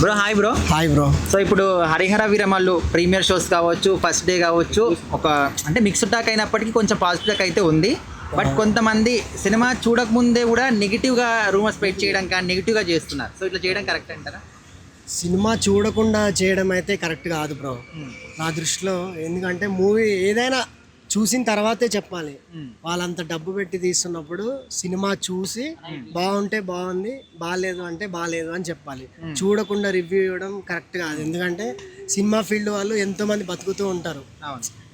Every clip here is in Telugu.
Bro hi bro hi bro so ఇప్పుడు హరిహర వీరమల్లు ప్రీమియర్ షోస్ కావచ్చు ఫస్ట్ డే కావచ్చు ఒక అంటే మిక్స్డ్ టాక్ అయినప్పటికీ కొంచెం పాజిటివ్ టాక్ అయితే ఉంది. బట్ కొంతమంది సినిమా చూడకముందే కూడా నెగిటివ్గా రూమర్స్ స్ప్రెడ్ చేయడం కానీ నెగిటివ్గా చేస్తున్నారు. సో ఇట్లా చేయడం కరెక్ట్ అంటారా? సినిమా చూడకుండా చేయడం అయితే కరెక్ట్ కాదు బ్రో నా దృష్టిలో ఎందుకంటే మూవీ ఏదైనా చూసిన తర్వాతే చెప్పాలి. వాళ్ళంత డబ్బు పెట్టి తీస్తున్నప్పుడు సినిమా చూసి బాగుంటే బాగుంది బాగాలేదు అంటే బాగాలేదు అని చెప్పాలి. చూడకుండా రివ్యూ ఇవ్వడం కరెక్ట్ కాదు. ఎందుకంటే సినిమా ఫీల్డ్ వాళ్ళు ఎంతో మంది బతుకుతూ ఉంటారు.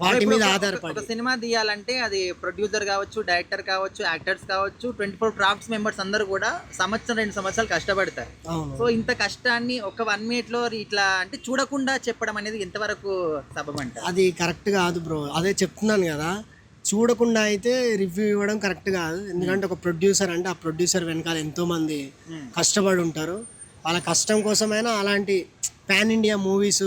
వాటి మీద ఒక ఆధారపడి. సినిమా తీయాలంటే అది ప్రొడ్యూసర్ కావచ్చు డైరెక్టర్ కావచ్చు యాక్టర్స్ కావచ్చు ట్వంటీ ఫోర్ క్రాఫ్ట్స్ మెంబర్స్ అందరూ కూడా సంవత్సరం రెండు సంవత్సరాలు కష్టపడతారు. సో ఇంత కష్టాన్ని ఒక వన్ మినిట్లో ఇట్లా అంటే చూడకుండా చెప్పడం అనేది ఎంతవరకు అంటారు? అది కరెక్ట్ కాదు బ్రో. అదే చెప్తున్నాను కదా? చూడకుండా అయితే రివ్యూ ఇవ్వడం కరెక్ట్ కాదు. ఎందుకంటే ఒక ప్రొడ్యూసర్ అంటే ఆ ప్రొడ్యూసర్ వెనకాల ఎంతో మంది కష్టపడి ఉంటారు. వాళ్ళ కష్టం కోసమైనా అలాంటి పాన్ ఇండియా మూవీస్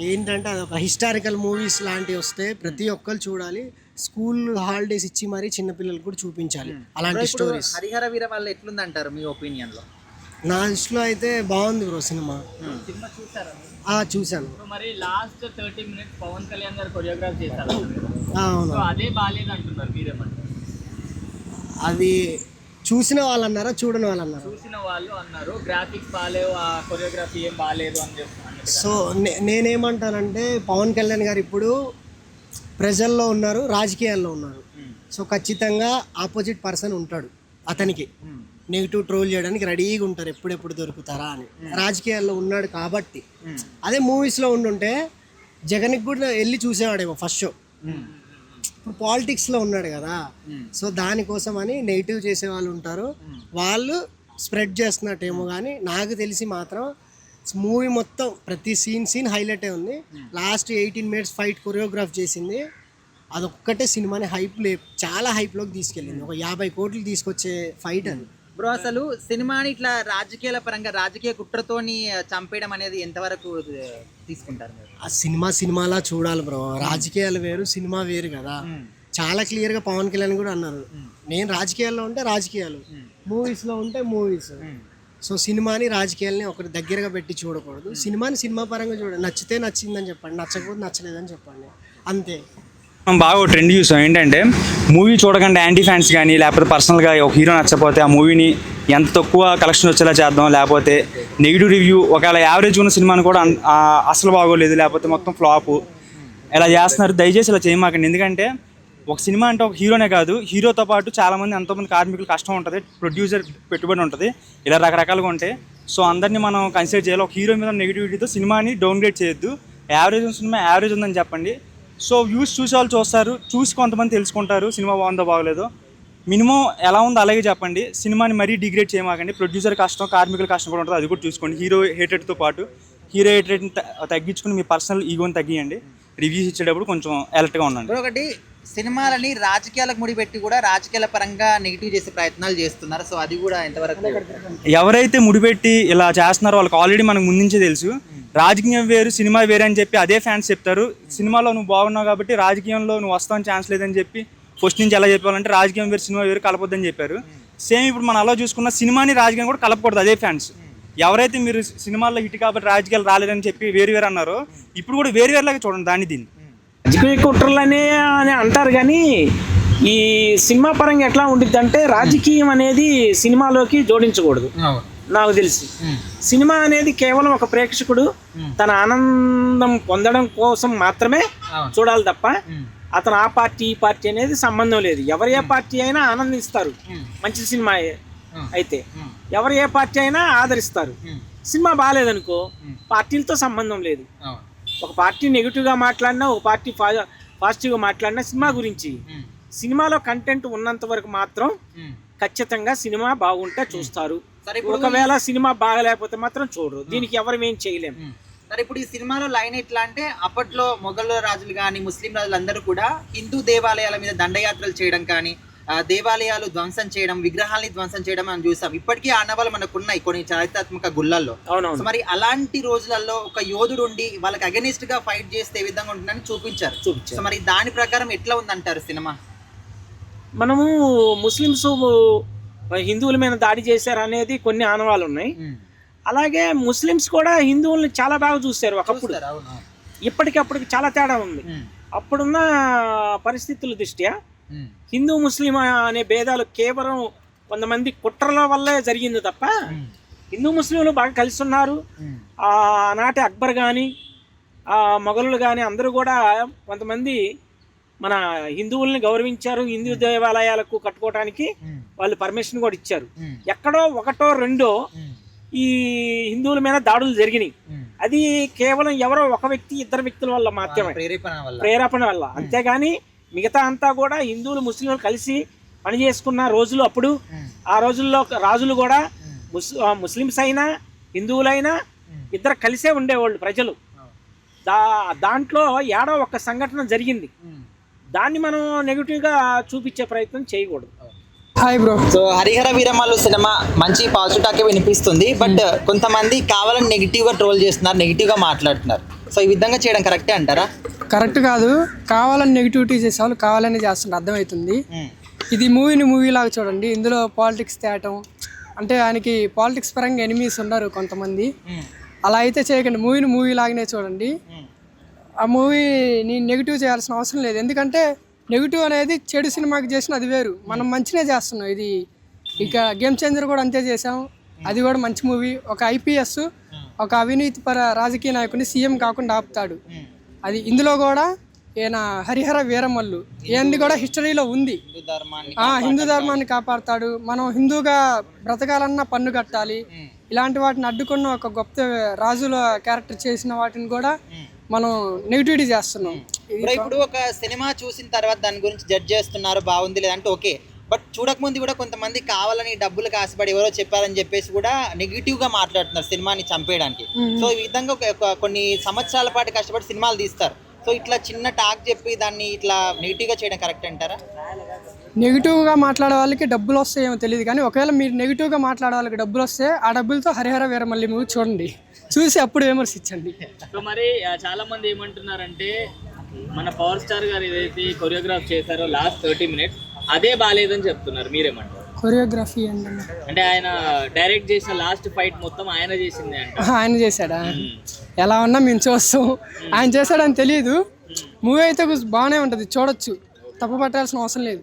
ఏంటంటే అది ఒక హిస్టారికల్ మూవీస్ లాంటివి వస్తే ప్రతి ఒక్కరు చూడాలి. స్కూల్ హాలిడేస్ ఇచ్చి మరీ చిన్నపిల్లలకు కూడా చూపించాలి. అలాంటి ఇప్పుడు స్టోరీస్ హరిహర వీర వాళ్ళు ఎట్లుంది అంటారు మీ ఒపీనియన్లో? నా దృష్టిలో అయితే బాగుంది బ్రో సినిమా. సినిమా చూసారా? మీరు? ఆ, చూశాను. ఇప్పుడు మరి last thirty minutes Pawan Kalyan garu choreograph చేశారు. అవును. అదే బాగాలేదు అంటున్నారు మీరేమంటారు? అది చూసిన వాళ్ళు అన్నారా చూడని వాళ్ళు అన్నారా చూసిన వాళ్ళు అన్నారు గ్రాఫిక్స్ బాగాలేవు ఆ కొరియోగ్రఫీ ఏం బాగాలేదు అని చెప్తున్నారు సో నే- నేనేమంటానంటే పవన్ కళ్యాణ్ గారు ఇప్పుడు ప్రజల్లో ఉన్నారు రాజకీయాల్లో ఉన్నారు. సో ఖచ్చితంగా ఆపోజిట్ పర్సన్ ఉంటాడు అతనికి. నెగిటివ్ ట్రోల్ చేయడానికి రెడీగా ఉంటారు ఎప్పుడెప్పుడు దొరుకుతారా అని. రాజకీయాల్లో ఉన్నాడు కాబట్టి. అదే మూవీస్లో ఉండుంటే జగన్కి కూడా వెళ్ళి చూసేవాడేమో ఫస్ట్ షో. ఇప్పుడు పాలిటిక్స్లో ఉన్నాడు కదా. సో దానికోసం అని నెగిటివ్ చేసే వాళ్ళు ఉంటారు. వాళ్ళు స్ప్రెడ్ చేస్తున్నట్టేమో కానీ నాకు తెలిసి మాత్రం మూవీ మొత్తం ప్రతి సీన్ సీన్ హైలైటే ఉంది. Last eighteen minutes fight choreograph చేసింది. అదొక్కటే సినిమాని హైప్ లే చాలా హైప్లోకి తీసుకెళ్ళింది. ఒక యాభై కోట్లు తీసుకొచ్చే ఫైట్ అది. బ్రో అసలు సినిమాని ఇట్లా రాజకీయాల పరంగా రాజకీయ కుట్రతోని చంపేయడం అనేది ఎంతవరకు తీసుకుంటారు మీరు? ఆ సినిమా సినిమాలా చూడాలి బ్రో. రాజకీయాలు వేరు సినిమా వేరు కదా. చాలా క్లియర్గా పవన్ కళ్యాణ్ కూడా అన్నారు. నేను రాజకీయాల్లో ఉంటే రాజకీయాలు. మూవీస్లో ఉంటే మూవీస్. సో సినిమాని రాజకీయాల్ని ఒకటి దగ్గరగా పెట్టి చూడకూడదు. సినిమాని సినిమా పరంగా చూడండి. నచ్చితే నచ్చిందని చెప్పండి నచ్చకపోతే నచ్చలేదని చెప్పండి. అంతే. మనం బాగా ఒక ట్రెండ్ చూసాం. ఏంటంటే మూవీ చూడకుండా యాంటీ ఫ్యాన్స్ కానీ లేకపోతే పర్సనల్గా ఒక హీరో నచ్చకపోతే ఆ మూవీని ఎంత తక్కువ కలెక్షన్ వచ్చేలా చేద్దాం లేకపోతే నెగిటివ్ రివ్యూ ఒకవేళ యావరేజ్ ఉన్న సినిమాని కూడా అసలు బాగోలేదు లేకపోతే మొత్తం ఫ్లాప్ ఇలా చేస్తున్నారు. దయచేసి ఇలా చేయమాకండి. ఎందుకంటే ఒక సినిమా అంటే ఒక హీరోనే కాదు. హీరోతో పాటు చాలామంది ఎంతోమంది కార్మికులు కష్టం ఉంటుంది. ప్రొడ్యూసర్ పెట్టుబడి ఉంటుంది. ఇలా రకరకాలుగా ఉంటాయి సో అందరినీ మనం కన్సిడర్ చేయాలి. ఒక హీరో మీద నెగిటివిటీతో సినిమాని డౌన్గ్రేడ్ చేయొద్దు. యావరేజ్ ఉన్న సినిమా యావరేజ్ ఉందని చెప్పండి. సో వ్యూస్ చూసే వాళ్ళు చూస్తారు. చూసి కొంతమంది తెలుసుకుంటారు. సినిమా బాగుందో బాగలేదో. మినిమం ఎలా ఉందో అలాగే చెప్పండి. సినిమాని మరీ డిగ్రేడ్ చేయమాకండి. ప్రొడ్యూసర్ కష్టం కార్మికుల కష్టం కూడా ఉంటుంది. అది కూడా చూసుకోండి. హీరో హేటెడ్తో పాటు. హీరో హేటెడ్ని తగ్గించుకుని మీ పర్సనల్ ఈగోని తగ్గియండి. రివ్యూస్ ఇచ్చేటప్పుడు కొంచెం అలర్ట్గా ఉండండి. ఒకటి సినిమాలని రాజకీయాలకు ముడిపెట్టి కూడా రాజకీయాల పరంగా నెగిటివ్ చేసే ప్రయత్నాలు చేస్తున్నారు. సో అది కూడా ఎంతవరకు ఎవరైతే ముడిపెట్టి ఇలా చేస్తున్నారో వాళ్ళకి ఆల్రెడీ మనకు ముందు నుంచే తెలుసు. రాజకీయం వేరు సినిమా వేరు అని చెప్పి అదే ఫ్యాన్స్ చెప్తారు. సినిమాలో నువ్వు బాగున్నావు కాబట్టి రాజకీయంలో నువ్వు వస్తావని ఛాన్స్ లేదని చెప్పి ఫస్ట్ నుంచి ఎలా చెప్పాలంటే రాజకీయం వేరు సినిమా వేరు కలపొద్దని చెప్పారు. సేమ్ ఇప్పుడు మనం అలా చూసుకున్న సినిమాని రాజకీయం కూడా కలపకూడదు అదే ఫ్యాన్స్ ఎవరైతే మీరు సినిమాల్లో హిట్ కాబట్టి రాజకీయాలు రాలేదని చెప్పి వేరు వేరు అన్నారో ఇప్పుడు కూడా వేరు వేరులాగా చూడండి దాన్ని దీన్ని. రాజకీయ కుట్రలనే అని అంటారు కానీ ఈ సినిమా పరంగా ఎట్లా ఉండిద్ది అంటే రాజకీయం అనేది సినిమాలోకి జోడించకూడదు. నాకు తెలిసి. సినిమా అనేది కేవలం ఒక ప్రేక్షకుడు తన ఆనందం పొందడం కోసం మాత్రమే చూడాలి తప్ప అతను ఆ పార్టీ ఈ పార్టీ అనేది సంబంధం లేదు. ఎవరు ఏ పార్టీ అయినా ఆనందిస్తారు. మంచి సినిమా అయితే. ఎవరు ఏ పార్టీ అయినా ఆదరిస్తారు. సినిమా బాగాలేదనుకో పార్టీలతో సంబంధం లేదు. ఒక పార్టీ నెగిటివ్గా మాట్లాడినా ఒక పార్టీ పాజిటివ్గా మాట్లాడినా సినిమా గురించి సినిమాలో కంటెంట్ ఉన్నంత వరకు మాత్రం ఖచ్చితంగా సినిమా బాగుంటే చూస్తారు. ఒకవేళ సినిమా బాగలేకపోతే మాత్రం చూడరు. దీనికి ఎవరు ఏం చేయలేం. సరే ఇప్పుడు ఈ సినిమాలో లైన్ ఎట్లా అంటే అప్పట్లో మొఘల్ రాజులు కానీ ముస్లిం రాజులు అందరూ కూడా హిందూ దేవాలయాల మీద దండయాత్రలు చేయడం కానీ దేవాలయాలు ధ్వంసం చేయడం విగ్రహాలని ధ్వంసం చేయడం మనం చూసాం. ఇప్పటికీ ఆనవాళ్ళు మనకు ఉన్నాయి కొన్ని చారిత్రాత్మక గుళ్ళల్లో. మరి అలాంటి రోజులలో ఒక యోధుడు ఉండి వాళ్ళకి అగనిస్ట్గా ఫైట్ చేస్తే ఏ విధంగా ఉంటుందని చూపించారు? చూపించారు. సో మరి దాని ప్రకారం ఎట్లా ఉందంటారు సినిమా? మనము ముస్లిమ్స్ హిందువుల మీద దాడి చేశారు అనేది కొన్ని ఆనవాళ్ళు ఉన్నాయి. అలాగే ముస్లిమ్స్ కూడా హిందువుల్ని చాలా బాగా చూస్తారు ఒకప్పుడు. ఇప్పటికప్పటికి చాలా తేడా ఉంది. అప్పుడున్న పరిస్థితుల దృష్ట్యా హిందూ ముస్లిం అనే భేదాలు కేవలం కొంతమంది కుట్రల వల్లే జరిగింది తప్ప హిందూ ముస్లింలు బాగా కలిసి ఉన్నారు ఆనాటి అక్బర్ కానీ మొఘలులు కానీ అందరూ కూడా కొంతమంది మన హిందువుల్ని గౌరవించారు హిందూ దేవాలయాలకు కట్టుకోవడానికి ఉమ్, వాళ్ళు పర్మిషన్ కూడా ఇచ్చారు. ఎక్కడో ఒకటో రెండో ఈ హిందువుల మీద దాడులు జరిగినాయి. అది కేవలం ఎవరో ఒక వ్యక్తి ఇద్దరు వ్యక్తుల వల్ల మాత్రమే. ప్రేరేపణ వల్ల. అంతేగాని మిగతా అంతా కూడా హిందువులు ముస్లింలు కలిసి పని చేసుకున్న రోజులు అప్పుడు ఆ రోజుల్లో రాజులు కూడా ముస్లిమ్స్ అయినా హిందువులైనా. ఇద్దరు కలిసే ఉండేవాళ్ళు ప్రజలు. దా దాంట్లో ఏడో ఒక సంఘటన జరిగింది. దాన్ని మనం నెగిటివ్గా చూపించే ప్రయత్నం చేయకూడదు. Hi bro so Harihara Veeramallu cinema మంచి పాజిటివ్ టాకే వినిపిస్తుంది. బట్ కొంతమంది కావాలని నెగిటివ్గా ట్రోల్ చేస్తున్నారు నెగిటివ్గా మాట్లాడుతున్నారు. సో ఈ విధంగా చేయడం కరెక్టే అంటారా? కరెక్ట్ కాదు. కావాలని నెగిటివిటీ చేసేవాళ్ళు కావాలని చేస్తుంటే అర్థమవుతుంది ఉమ్, ఇది మూవీని మూవీ లాగా చూడండి. ఇందులో పాలిటిక్స్ తేయటం అంటే ఆయనకి పాలిటిక్స్ పరంగా ఎనిమీస్ ఉన్నారు కొంతమంది. ఉమ్, అలా అయితే చేయకండి. మూవీని మూవీ లాగానే చూడండి. ఆ మూవీని నెగిటివ్ చేయాల్సిన అవసరం లేదు. ఎందుకంటే నెగిటివ్ అనేది చెడు సినిమాకి చేసిన అది వేరు. మనం మంచినే చేస్తున్నాం. ఇది ఇక గేమ్ చేంజర్ కూడా అంతే చేసాం అది కూడా మంచి మూవీ. ఒక ఐపీఎస్ ఒక అవినీతి పర రాజకీయ నాయకుని సీఎం కాకుండా ఆపుతాడు. అది ఇందులో కూడా ఈయన హరిహర వీరమల్లు. ఏంది కూడా హిస్టరీలో ఉంది. హిందూ ధర్మాన్ని ఆ హిందూ ధర్మాన్ని కాపాడుతాడు. మనం హిందూగా బ్రతకాలన్నా పన్ను కట్టాలి. ఇలాంటి వాటిని అడ్డుకున్న ఒక గొప్ప రాజుల క్యారెక్టర్ చేసిన వాటిని కూడా. మనం నెగిటివిటీ చేస్తున్నాం. ఇప్పుడు ఇప్పుడు ఒక సినిమా చూసిన తర్వాత దాని గురించి జడ్జ్ చేస్తున్నారు బాగుంది లేదంటే ఓకే. బట్ చూడకముందు కూడా కొంతమంది కావాలని డబ్బులు కాసిపడి ఎవరో చెప్పారని చెప్పేసి కూడా నెగిటివ్గా మాట్లాడుతున్నారు సినిమాని చంపేయడానికి. సో ఈ విధంగా కొన్ని సంవత్సరాల పాటు కష్టపడి సినిమాలు తీస్తారు. సో ఇట్లా చిన్న టాక్ చెప్పి దాన్ని ఇట్లా నెగిటివ్గా చేయడం కరెక్ట్ అంటారా? నెగిటివ్గా మాట్లాడే వాళ్ళకి డబ్బులు వస్తాయేమో తెలియదు కానీ ఒకవేళ మీరు నెగిటివ్గా మాట్లాడే వాళ్ళకి డబ్బులు వస్తే ఆ డబ్బులతో హరిహర వీరమల్లి మూవీ చూడండి. చూసి అప్పుడు విమర్శించండి. సో మరి చాలా మంది ఏమంటున్నారంటే మన పవర్ స్టార్ గారు ఏదైతే కొరియోగ్రాఫ్ చేశారో లాస్ట్ థర్టీ మినిట్స్ అదే బాగాలేదని చెప్తున్నారు. మీరేమంటారు? కొరియోగ్రఫీ అంటే ఆయన డైరెక్ట్ చేసిన లాస్ట్ ఫైట్ మొత్తం ఆయన చేసిందే ఆయన చేశాడా? ఎలా ఉన్నా మేము చూస్తాం. ఆయన చేశాడని తెలియదు మూవీ అయితే బాగానే ఉంటుంది. చూడొచ్చు. తప్పు పట్టాల్సిన అవసరం లేదు.